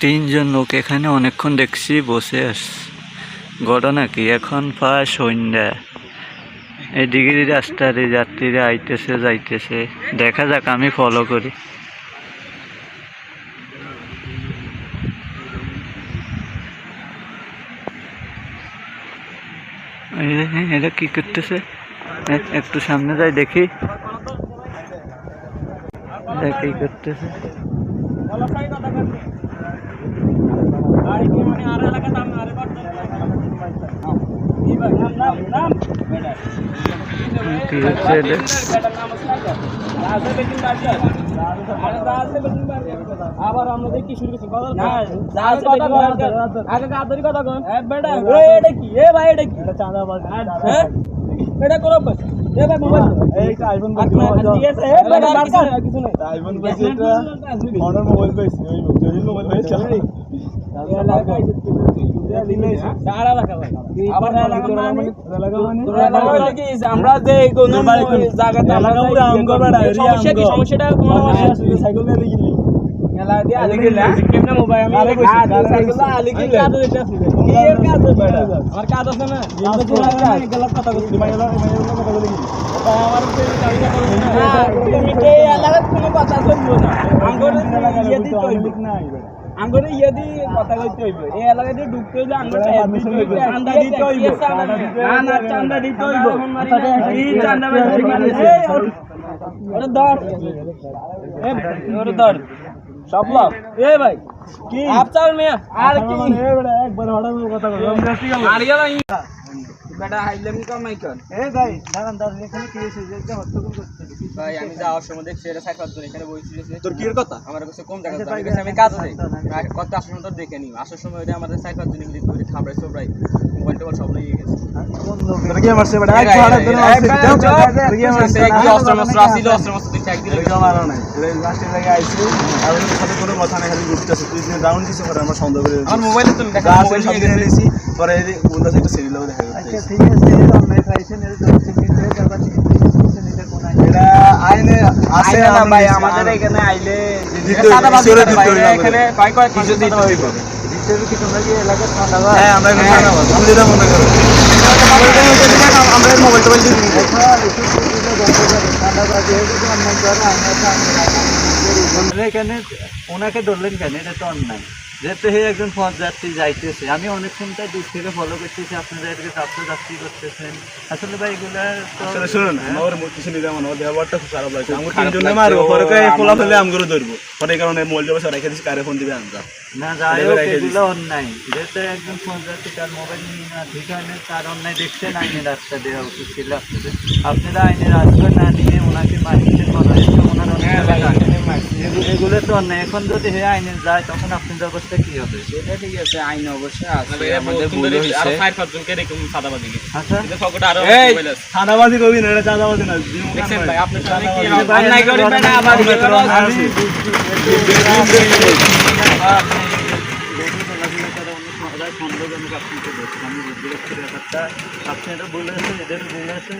তিনজন লোক এখানে অনেকক্ষণ দেখছি বসে আস ঘটনা কি এখন প্রায় সন্ধ্যা। এই ডিগ্রি রাস্তার এই যাত্রীরা আইতেছে যাইতেছে। দেখা যাক আমি ফলো করি। এই হ্যাঁ, এটা কি করতেছে? একটু সামনে যাই দেখি। কি করতেছে। কি হচ্ছে এটা? আবার আমরা দেখি শুরু করছি কথা আগে কথা কন বেটা এটা কি? এ ভাই এটা কি? চাঁদাবাজ হ্যাঁ? এটা করো বাস। এ ভাই মোবাইল এইটা আইফোন ঠিক আছে। এ বেটা আর কিছু নাই আইফোন পাইছি এটা অনার মোবাইল পাইছি ওই জহির মোবাইল পাইছি আমরা যে। সমস্যাটা আঙ্গরে ইয়ে দিতে হইবে ইয়ে দি কথা কইতে হইবে এই এলাকায় দিয়ে ঢুকতে হইলে আঙ্গরে চান্দা দিতে হইবে না না চান্দা দিতে হইবে এই চান্দা এই ওরে ধর ওরে ধর সব লোক এ ভাই কি? আপচাল মিয়া আর কি? একবার হঠাৎ কথা বলি। আর গেল বেটা হাইলাম কামাই কর এই ভাই দাঁড়ান দাঁড়ান এখানে কি হয়েছে যে হট্টগোল করছে ভাই আমি যাওয়ার সময় দেখছি এটা সাইকেল ধরে এখানে বসে তোর কি কথা? আমার কাছে কম টাকা আমি কাছে আমি কাজে যাই। কত আসার সময় দেখে নিই আসার সময় ওটা আমাদের সাইকেল খাবড়াই সবরাই মোবাইল টোবাইল সব নিয়ে একটু পরে সাথে সিরিয়াল দেখা যাচ্ছে ঠিক আছে অনলাইন পাইছেন এটা আইনে আছে না ভাই আমাদের এখানে আইলে এখানে ভাই কয় কিছু দিতে হইবে হ্যাঁ আমরা এখন জানা আমি যেটা মনে করি। আমরা মোবাইল টোবাইল দিয়ে দিই এখানে ওনাকে ধরলেন কেন? এটা তো অন্যায়। যেহেতু হে একজন পথযাত্রী যাইতেছে। আমি অনেকক্ষণটা দূর থেকে ফলো করতেছি আপনারা এটাকে যাত্রা যাত্রী করতেছেন। আসলে ভাই এগুলা আসলে শুনুন আমার কিছু আমার ব্যবহারটা খুব খারাপ লাগছে। আমি তিনজনে মারবো পরে খোলা ফেলে আম করে ধরবো। পরে এই কারণে মোবাইল সব রেখে কারে ফোন দিবে আমরা না যাই হোক এগুলো অন্যায়। যেহেতু একজন পথযাত্রী তার মোবাইল নিয়ে না ঠিক তার অন্যায় দেখছেন আইনের রাস্তা দেওয়া উচিত ছিল আপনারা আইনের রাস্তা না নিয়ে ওনাকে মারছেন মনে হচ্ছে ওনার অন্যায় এখন যদি হে আইনে যায় তখন আপনাদের অবস্থা কি হবে? এটা ঠিক আছে আইন অবশ্যই আছে। আমাদের ভুল আর এরকম সাদাবাজি আচ্ছা। কিন্তু পকেটে আরও এই! মোবাইল আছে। না এটা না। দেখছেন ভাই আপনার সামনে কি করো। বলেছেন এদের বলেছেন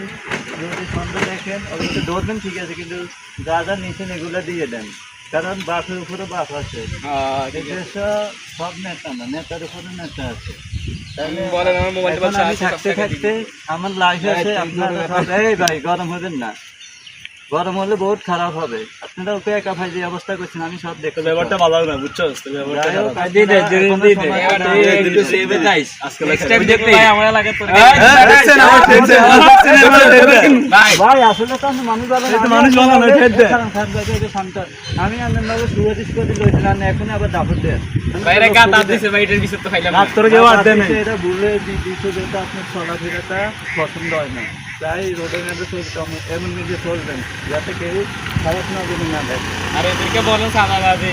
যদি সন্দেহ দেখেন অবশ্যই ধরবেন ঠিক আছে। কিন্তু যা যা নিচ্ছেন এগুলো দিয়ে দেন কারণ বাসের উপরে বাস আছে। হ্যাঁ, সব নেতা না নেতার উপরে নেতা আছে। আমার থাকতে থাকতে লাইফ আছে আপনারা সব এই ভাই গরম হবেন না। গরম হলে বহুত খারাপ হবে আপনারা ওকে একা ভাই যে অবস্থা করছেন আমি সব তো দেখতে ব্যাপারটা ভালো না বুঝছ ভাই হ্যাঁ, আসলে তো মানুষ ভালো। আমি আনন্দ ভাবে সুয়াদিস করে লইছিলাম এখন আবার দেয় কেউ আর দেয় এটা ভুলে দিচ্ছে যেটা আপনার চলাফেরাটা পছন্দ হয় না তাই রোডের মধ্যে এমন নিজে চলবেন যাতে কেউ খারাপ না করে না দেখে আর এদেরকে সাদাবাজি।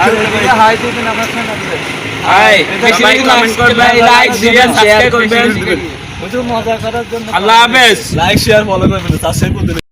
বলে ওইদিকে হাই দিবেন সঙ্গে করবেন, করবেন। মজা করার জন্য আল্লাহ হাফেজ। লাইক শেয়ার ফলো করবেন সাবস্ক্রাইব করতে